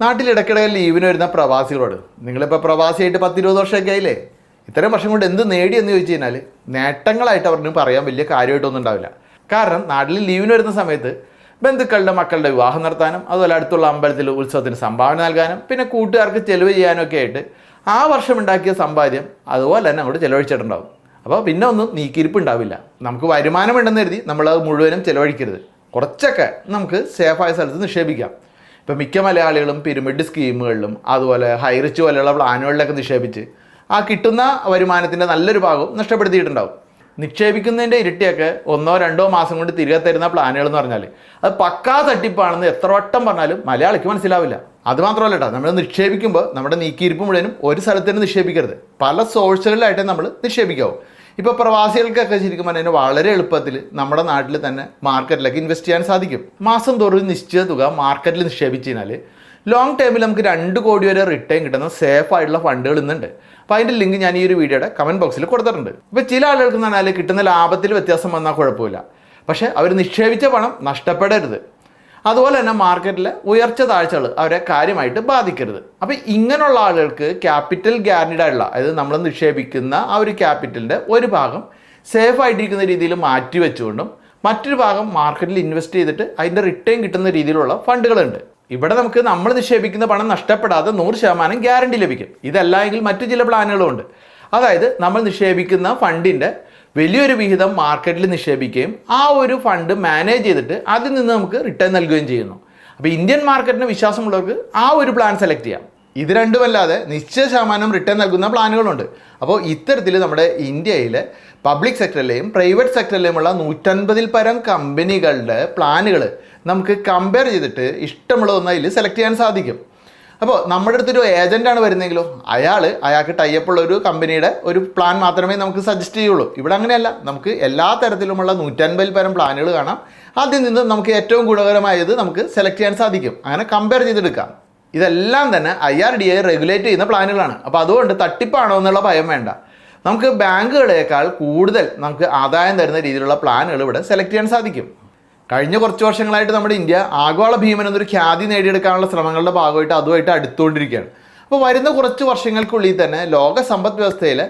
നാട്ടിൽ ഇടയ്ക്കിടെ ലീവിന് വരുന്ന പ്രവാസികളോട് നിങ്ങളിപ്പോൾ പ്രവാസിയായിട്ട് പത്തിരുപത് വർഷമൊക്കെ ആയില്ലേ? ഇത്രയും വർഷം കൊണ്ട് എന്ത് നേടി എന്ന് ചോദിച്ചു കഴിഞ്ഞാൽ നേട്ടങ്ങളായിട്ട് അവർക്ക് പറയാൻ വലിയ കാര്യമായിട്ടൊന്നും ഉണ്ടാവില്ല. കാരണം നാട്ടിൽ ലീവിന് വരുന്ന സമയത്ത് ബന്ധുക്കളുടെ മക്കളുടെ വിവാഹം നടത്താനും അതുപോലെ അടുത്തുള്ള അമ്പലത്തിൽ ഉത്സവത്തിന് സംഭാവന നൽകാനും പിന്നെ കൂട്ടുകാർക്ക് ചെലവ് ചെയ്യാനൊക്കെ ആയിട്ട് ആ വർഷം ഉണ്ടാക്കിയ സമ്പാദ്യം അതുപോലെ തന്നെ അങ്ങോട്ട് ചെലവഴിച്ചിട്ടുണ്ടാവും. അപ്പോൾ പിന്നെ ഒന്നും നീക്കിയിരിപ്പ് ഉണ്ടാവില്ല. നമുക്ക് വരുമാനം ഉണ്ടെന്ന് കരുതി നമ്മളത് മുഴുവനും ചിലവഴിക്കരുത്. കുറച്ചൊക്കെ നമുക്ക് സേഫായ സ്ഥലത്ത് നിക്ഷേപിക്കാം. ഇപ്പം മിക്ക മലയാളികളും പിരമിഡ് സ്കീമുകളിലും അതുപോലെ ഹൈറിച്ച് പോലെയുള്ള പ്ലാനുകളിലൊക്കെ നിക്ഷേപിച്ച് ആ കിട്ടുന്ന വരുമാനത്തിന്റെ നല്ലൊരു ഭാഗവും നഷ്ടപ്പെടുത്തിയിട്ടുണ്ടാവും. നിക്ഷേപിക്കുന്നതിന്റെ ഇരട്ടിയൊക്കെ ഒന്നോ രണ്ടോ മാസം കൊണ്ട് തിരികെ തരുന്ന പ്ലാനുകൾ എന്ന് പറഞ്ഞാൽ അത് പക്കാ തട്ടിപ്പാണെന്ന് എത്ര വട്ടം പറഞ്ഞാലും മലയാളിക്ക് മനസ്സിലാവില്ല. അത് മാത്രമല്ല കേട്ടോ നമ്മൾ നിക്ഷേപിക്കുമ്പോൾ നമ്മുടെ നീക്കിയിരിപ്പ് മുഴുവനും ഒരു സ്ഥലത്തിന് നിക്ഷേപിക്കരുത്. പല സോഴ്സുകളിലായിട്ട് നമ്മൾ നിക്ഷേപിക്കാവും. ഇപ്പോൾ പ്രവാസികൾക്കൊക്കെ ശരിക്കും പറഞ്ഞാൽ വളരെ എളുപ്പത്തിൽ നമ്മുടെ നാട്ടിൽ തന്നെ മാർക്കറ്റിലേക്ക് ഇൻവെസ്റ്റ് ചെയ്യാൻ സാധിക്കും. മാസം തോറും നിശ്ചിത തുക മാർക്കറ്റിൽ നിക്ഷേപിച്ച് കഴിഞ്ഞാൽ ലോങ് ടൈമിൽ നമുക്ക് രണ്ട് കോടി വരെ റിട്ടേൺ കിട്ടുന്ന സേഫ് ആയിട്ടുള്ള ഫണ്ടുകൾ ഇന്നുണ്ട്. അപ്പോൾ അതിന്റെ ലിങ്ക് ഞാൻ ഈ ഒരു വീഡിയോയുടെ കമന്റ് ബോക്സിൽ കൊടുത്തിട്ടുണ്ട്. ഇപ്പോൾ ചില ആളുകൾക്ക് എന്ന് പറഞ്ഞാൽ കിട്ടുന്ന ലാഭത്തിൽ വ്യത്യാസം വന്നാൽ കുഴപ്പമില്ല. പക്ഷേ അവർ നിക്ഷേപിച്ച പണം നഷ്ടപ്പെടരുത്. അതുപോലെ തന്നെ മാർക്കറ്റിൽ ഉയർച്ച താഴ്ചകൾ അവരെ കാര്യമായിട്ട് ബാധിക്കരുത്. അപ്പോൾ ഇങ്ങനെയുള്ള ആളുകൾക്ക് ക്യാപിറ്റൽ ഗ്യാരണ്ടീഡ് ആയിട്ടുള്ള അതായത് നമ്മൾ നിക്ഷേപിക്കുന്ന ആ ഒരു ക്യാപിറ്റലിന്റെ ഒരു ഭാഗം സേഫ് ആയിട്ടിരിക്കുന്ന രീതിയിൽ മാറ്റി വെച്ചുകൊണ്ടും മറ്റൊരു ഭാഗം മാർക്കറ്റിൽ ഇൻവെസ്റ്റ് ചെയ്തിട്ട് അതിന്റെ റിട്ടേൺ കിട്ടുന്ന രീതിയിലുള്ള ഫണ്ടുകളുണ്ട്. ഇവിടെ നമുക്ക് നമ്മൾ നിക്ഷേപിക്കുന്ന പണം നഷ്ടപ്പെടാതെ നൂറ് ശതമാനം ഗ്യാരണ്ടി ലഭിക്കും. ഇതല്ല എങ്കിൽ മറ്റു ചില പ്ലാനുകളുമുണ്ട് അതായത് നമ്മൾ നിക്ഷേപിക്കുന്ന ഫണ്ടിന്റെ വലിയൊരു വിഹിതം മാർക്കറ്റിൽ നിക്ഷേപിക്കുകയും ആ ഒരു ഫണ്ട് മാനേജ് ചെയ്തിട്ട് അതിൽ നിന്ന് നമുക്ക് റിട്ടേൺ നൽകുകയും ചെയ്യുന്നു. അപ്പോൾ ഇന്ത്യൻ മാർക്കറ്റിന് വിശ്വാസമുള്ളവർക്ക് ആ ഒരു പ്ലാൻ സെലക്ട് ചെയ്യാം. ഇത് രണ്ടുമല്ലാതെ നിശ്ചയ ശതമാനം റിട്ടേൺ നൽകുന്ന പ്ലാനുകളുണ്ട്. അപ്പോൾ ഇത്തരത്തിൽ നമ്മുടെ ഇന്ത്യയിലെ പബ്ലിക് സെക്ടറിലെയും പ്രൈവറ്റ് സെക്ടറിലെയുമുള്ള നൂറ്റൻപതിൽ പരം കമ്പനികളുടെ പ്ലാനുകൾ നമുക്ക് കമ്പയർ ചെയ്തിട്ട് ഇഷ്ടമുള്ള ഒന്ന് അതിൽ സെലക്ട് ചെയ്യാൻ സാധിക്കും. അപ്പോൾ നമ്മുടെ അടുത്തൊരു ഏജന്റാണ് വരുന്നെങ്കിലോ അയാൾ അയാൾക്ക് ടൈപ്പുള്ള ഒരു കമ്പനിയുടെ ഒരു പ്ലാൻ മാത്രമേ നമുക്ക് സജസ്റ്റ് ചെയ്യുള്ളൂ. ഇവിടെ അങ്ങനെയല്ല. നമുക്ക് എല്ലാ തരത്തിലുമുള്ള നൂറ്റൻപതിൽ പരം പ്ലാനുകൾ കാണാം. അതിൽ നിന്ന് നമുക്ക് ഏറ്റവും ഗുണകരമായത് നമുക്ക് സെലക്ട് ചെയ്യാൻ സാധിക്കും. അങ്ങനെ കമ്പയർ ചെയ്തെടുക്കാം. ഇതെല്ലാം തന്നെ I R D I regulate ചെയ്യുന്ന പ്ലാനുകളാണ് അപ്പോൾ അതുകൊണ്ട് തട്ടിപ്പാണോ എന്നുള്ള ഭയം വേണ്ട. നമുക്ക് ബാങ്കുകളേക്കാൾ കൂടുതൽ നമുക്ക് ആദായം തരുന്ന രീതിയിലുള്ള പ്ലാനുകൾ ഇവിടെ സെലക്ട് ചെയ്യാൻ സാധിക്കും. കഴിഞ്ഞ കുറച്ച് വർഷങ്ങളായിട്ട് നമ്മുടെ ഇന്ത്യ ആഗോള ഭീമൻ എന്നൊരു ഖ്യാതി നേടിയെടുക്കാനുള്ള ശ്രമങ്ങളുടെ ഭാഗമായിട്ട് അതുമായിട്ട് അടുത്തുകൊണ്ടിരിക്കുകയാണ്. അപ്പോൾ വരുന്ന കുറച്ച് വർഷങ്ങൾക്കുള്ളിൽ തന്നെ ലോക സമ്പദ് വ്യവസ്ഥയിൽ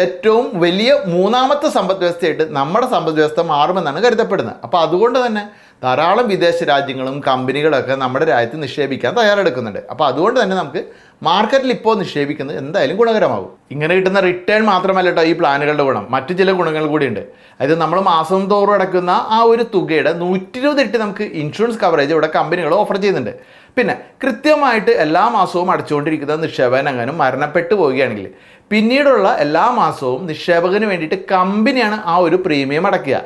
ഏറ്റവും വലിയ മൂന്നാമത്തെ സമ്പദ് വ്യവസ്ഥയായിട്ട് നമ്മുടെ സമ്പദ് വ്യവസ്ഥ മാറുമെന്നാണ് കരുതപ്പെടുന്നത്. അപ്പോൾ അതുകൊണ്ട് തന്നെ ധാരാളം വിദേശ രാജ്യങ്ങളും കമ്പനികളൊക്കെ നമ്മുടെ രാജ്യത്ത് നിക്ഷേപിക്കാൻ തയ്യാറെടുക്കുന്നുണ്ട്. അപ്പോൾ അതുകൊണ്ട് തന്നെ നമുക്ക് മാർക്കറ്റിൽ ഇപ്പോൾ നിക്ഷേപിക്കുന്നത് എന്തായാലും ഗുണകരമാകും. ഇങ്ങനെ കിട്ടുന്ന റിട്ടേൺ മാത്രമല്ല കേട്ടോ ഈ പ്ലാനുകളുടെ ഗുണം. മറ്റു ചില ഗുണങ്ങൾ കൂടിയുണ്ട്. അതായത് നമ്മൾ മാസം തോറും അടക്കുന്ന ആ ഒരു തുകയുടെ നൂറ്റി ഇരുപത് ഇരട്ടി നമുക്ക് ഇൻഷുറൻസ് കവറേജ് ഇവിടെ കമ്പനികൾ ഓഫർ ചെയ്യുന്നുണ്ട്. പിന്നെ കൃത്യമായിട്ട് എല്ലാ മാസവും അടച്ചുകൊണ്ടിരിക്കുന്ന നിക്ഷേപകൻ അങ്ങനെ മരണപ്പെട്ടു പോവുകയാണെങ്കിൽ പിന്നീടുള്ള എല്ലാ മാസവും നിക്ഷേപകന് വേണ്ടിയിട്ട് കമ്പനിയാണ് ആ ഒരു പ്രീമിയം അടയ്ക്കുക.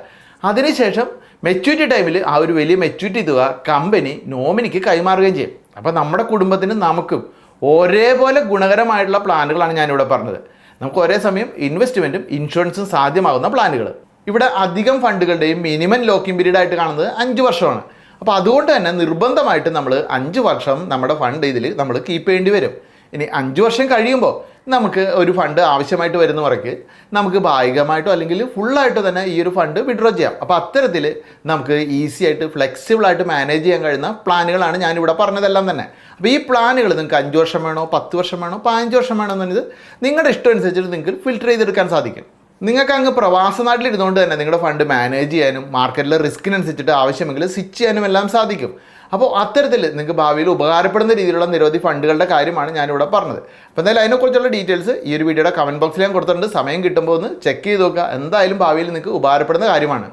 അതിനുശേഷം മെച്യൂരിറ്റി ടൈമിൽ ആ ഒരു വലിയ മെച്യൂരിറ്റി തുക കമ്പനി നോമിനിക്ക് കൈമാറുകയും ചെയ്യും. അപ്പോൾ നമ്മുടെ കുടുംബത്തിന് നമുക്കും ഒരേപോലെ ഗുണകരമായിട്ടുള്ള പ്ലാനുകളാണ് ഞാനിവിടെ പറഞ്ഞത്. നമുക്ക് ഒരേ സമയം ഇൻവെസ്റ്റ്മെന്റും ഇൻഷുറൻസും സാധ്യമാകുന്ന പ്ലാനുകൾ. ഇവിടെ അധികം ഫണ്ടുകളുടെയും മിനിമം ലോക്കിംഗ് പീരീഡ് ആയിട്ട് കാണുന്നത് അഞ്ച് വർഷമാണ്. അപ്പോൾ അതുകൊണ്ട് തന്നെ നിർബന്ധമായിട്ട് നമ്മൾ അഞ്ച് വർഷം നമ്മുടെ ഫണ്ട് ഇതിൽ നമ്മൾ കീപ്പ് ചെയ്യേണ്ടി വരും. ഇനി അഞ്ച് വർഷം കഴിയുമ്പോൾ നമുക്ക് ഒരു ഫണ്ട് ആവശ്യമായിട്ട് വരുന്ന മുറയ്ക്ക് നമുക്ക് ഭാഗികമായിട്ടോ അല്ലെങ്കിൽ ഫുള്ളായിട്ടോ തന്നെ ഈ ഒരു ഫണ്ട് വിഡ്രോ ചെയ്യാം. അപ്പോൾ അത്തരത്തിൽ നമുക്ക് ഈസി ആയിട്ട് ഫ്ലെക്സിബിളായിട്ട് മാനേജ് ചെയ്യാൻ കഴിയുന്ന പ്ലാനുകളാണ് ഞാനിവിടെ പറഞ്ഞതെല്ലാം തന്നെ. അപ്പോൾ ഈ പ്ലാനുകൾ നിങ്ങൾക്ക് അഞ്ച് വർഷം വേണോ പത്ത് വർഷം വേണോ പതിനഞ്ച് വർഷം വേണോ എന്നത് നിങ്ങളുടെ ഇഷ്ടം അനുസരിച്ചിട്ട് നിങ്ങൾക്ക് ഫിൽറ്റർ ചെയ്തെടുക്കാൻ സാധിക്കും. നിങ്ങൾക്ക് അങ്ങ് പ്രവാസ നാട്ടിലിരുന്നുകൊണ്ട് തന്നെ നിങ്ങളുടെ ഫണ്ട് മാനേജ് ചെയ്യാനും മാർക്കറ്റിലെ റിസ്കിനനുസരിച്ചിട്ട് ആവശ്യമെങ്കിൽ സ്വിച്ച് ചെയ്യാനും എല്ലാം സാധിക്കും. അപ്പോൾ അത്തരത്തിൽ നിങ്ങൾക്ക് ഭാവിയിൽ ഉപകാരപ്പെടുന്ന രീതിയിലുള്ള നിരവധി ഫണ്ടുകളുടെ കാര്യമാണ് ഞാനിവിടെ പറഞ്ഞത്. അപ്പോൾ എന്തായാലും അതിനെക്കുറിച്ചുള്ള ഡീറ്റെയിൽസ് ഈ ഒരു വീഡിയോയുടെ കമന്റ് ബോക്സിൽ ഞാൻ കൊടുത്തിട്ടുണ്ട്. സമയം കിട്ടുമ്പോൾ ഒന്ന് ചെക്ക് ചെയ്ത് നോക്കുക. എന്തായാലും ഭാവിയിൽ നിങ്ങൾക്ക് ഉപകാരപ്പെടുന്ന കാര്യമാണ്.